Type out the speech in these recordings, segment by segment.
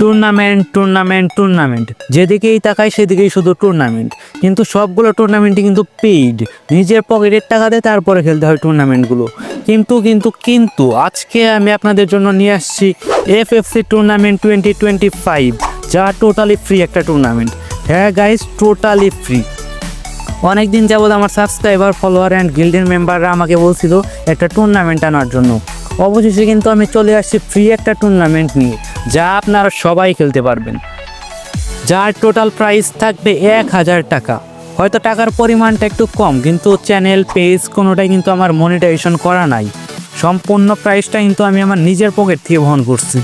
Tournament tournament tournament যেদিকেই তাকায় সেদিকেই শুধু টুর্নামেন্ট কিন্তু সবগুলো টুর্নামেন্টই কিন্তু পেইড নিজের পকেটের টাকা দিয়ে তারপরে খেলতে হয় টুর্নামেন্টগুলো কিন্তু কিন্তু কিন্তু, আজকে আমি আপনাদের জন্য নিয়ে আসছি F F C tournament twenty twenty five যা টোটালি ফ্রি একটা টুর্নামেন্ট হ্যাঁ গাইজ টোটালি ফ্রি অনেক দিন যাবৎ আমার সাবস্ক্রাইবার ফলোয়ার অ্যান্ড গিল্ডের মেম্বাররা আমাকে বলছিল, একটা টুর্নামেন্ট আনার জন্য। অবশেষে কিন্তু আমি চলে আসছি ফ্রি একটা টুর্নামেন্ট নিয়ে, যা আপনারা সবাই খেলতে পারবেন। যার টোটাল প্রাইস থাকবে এক হাজার টাকা। হয়তো টাকার পরিমাণটা একটু কম, কিন্তু চ্যানেল পেজ কোনোটাই কিন্তু আমার মনিটাইজেশন করা নাই। সম্পূর্ণ প্রাইসটা কিন্তু আমি আমার নিজের পকেট থেকে বহন করছি।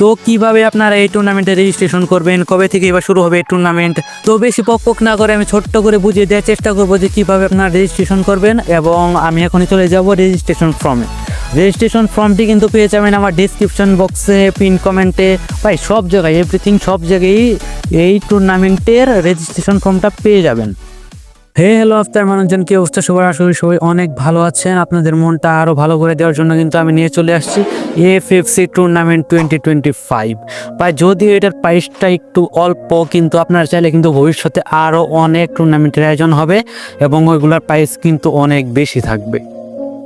তো কীভাবে আপনারা এই টুর্নামেন্টে রেজিস্ট্রেশন করবেন, কবে থেকে এবার শুরু হবে এই টুর্নামেন্ট তো বেশি পক পক না করে আমি ছোট্ট করে বুঝিয়ে দেওয়ার চেষ্টা করব যে কীভাবে আপনারা রেজিস্ট্রেশন করবেন, এবং আমি এখনই চলে যাব রেজিস্ট্রেশন ফর্মে রেজিস্ট্রেশন ফর্মটি কিন্তু পেয়ে যাবেন আমার ডিসক্রিপশন বক্সে পিন কমেন্টে ভাই, সব জায়গায় এভরিথিং সব জায়গায় এই টুর্নামেন্টের রেজিস্ট্রেশন ফর্মটা পেয়ে যাবেন। হে হ্যালো আফতার মানুষজন কি অবস্থা? সবার করি সবাই অনেক ভালো আছেন। আপনাদের মনটা আরও ভালো করে দেওয়ার জন্য কিন্তু আমি নিয়ে চলে আসছি F F C tournament twenty twenty five বা যদিও এটার প্রাইসটা একটু অল্প, কিন্তু আপনারা চাইলে কিন্তু ভবিষ্যতে আরও অনেক টুর্নামেন্টের আয়োজন হবে এবং ওইগুলোর প্রাইস কিন্তু অনেক বেশি থাকবে।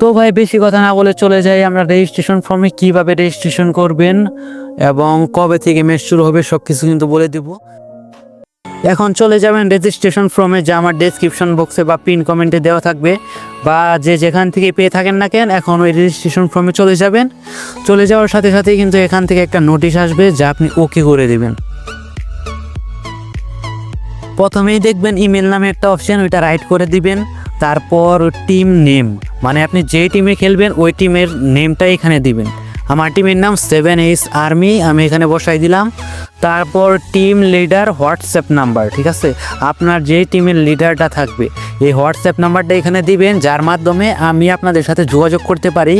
তো ভাই, বেশি কথা না বলে চলে যাই আমরা রেজিস্ট্রেশন ফর্মে কীভাবে রেজিস্ট্রেশন করবেন এবং কবে থেকে ম্যাচ শুরু হবে সব কিছু কিন্তু বলে দিব। এখন চলে যাবেন রেজিস্ট্রেশন ফর্মে যা আমার ডেসক্রিপশন বক্সে বা পিন কমেন্টে দেওয়া থাকবে। বা যে যেখান থেকে পেয়ে থাকেন না কেন, এখন ওই রেজিস্ট্রেশন ফর্মে চলে যাবেন। চলে যাওয়ার সাথে সাথে কিন্তু এখান থেকে একটা নোটিশ আসবে, যা আপনি ওকে করে দেবেন। প্রথমেই দেখবেন ইমেল নামে একটা অপশন ওইটা রাইট করে দিবেন। তারপর টিম নেম মানে আপনি যে টিমে খেলবেন, ওই টিমের নেমটা এখানে দিবেন। আমার টিমের নাম সেভেন এইস আর্মি আমি এখানে বসাই দিলাম। তারপর টিম লিডার হোয়াটসঅ্যাপ নাম্বার ঠিক আছে? আপনার যে টিমের লিডারটা থাকবে, এই হোয়াটসঅ্যাপ নাম্বারটা এখানে দিবেন, যার মাধ্যমে আমি আপনাদের সাথে যোগাযোগ করতে পারি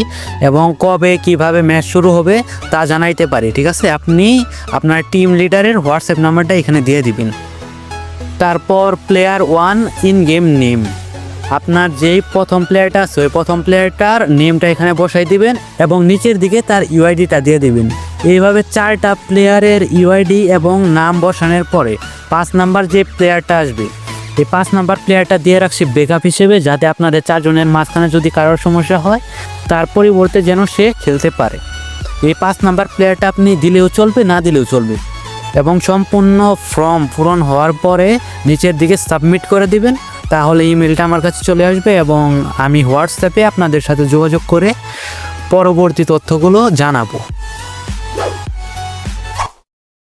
এবং কবে কীভাবে ম্যাচ শুরু হবে তা জানাইতে পারি, ঠিক আছে? আপনি আপনার টিম লিডারের হোয়াটসঅ্যাপ নাম্বারটা এখানে দিয়ে দিবেন। তারপর player one in game name আপনার যেই প্রথম প্লেয়ারটা আছে, ওই প্রথম প্লেয়ারটার নেমটা এখানে বসাই দিবেন এবং নিচের দিকে তার ইউআইডিটা দিয়ে দিবেন। এইভাবে চারটা প্লেয়ারের ইউআইডি এবং নাম বসানোর পরে পাঁচ নাম্বার যে প্লেয়ারটা আসবে, এই পাঁচ নাম্বার প্লেয়ারটা দিয়ে রাখছি ব্যাকআপ হিসেবে যাতে আপনাদের চারজনের মাঝখানে যদি কারোর সমস্যা হয়, তার পরিবর্তে যেন সে খেলতে পারে। এই পাঁচ নাম্বার প্লেয়ারটা আপনি দিলেও চলবে, না দিলেও চলবে। এবং সম্পূর্ণ ফর্ম পূরণ হওয়ার পরে নিচের দিকে সাবমিট করে দিবেন। তাহলে ইমেলটা আমার কাছে চলে আসবে এবং আমি হোয়াটসঅ্যাপে আপনাদের সাথে যোগাযোগ করে পরবর্তী তথ্যগুলো জানাব।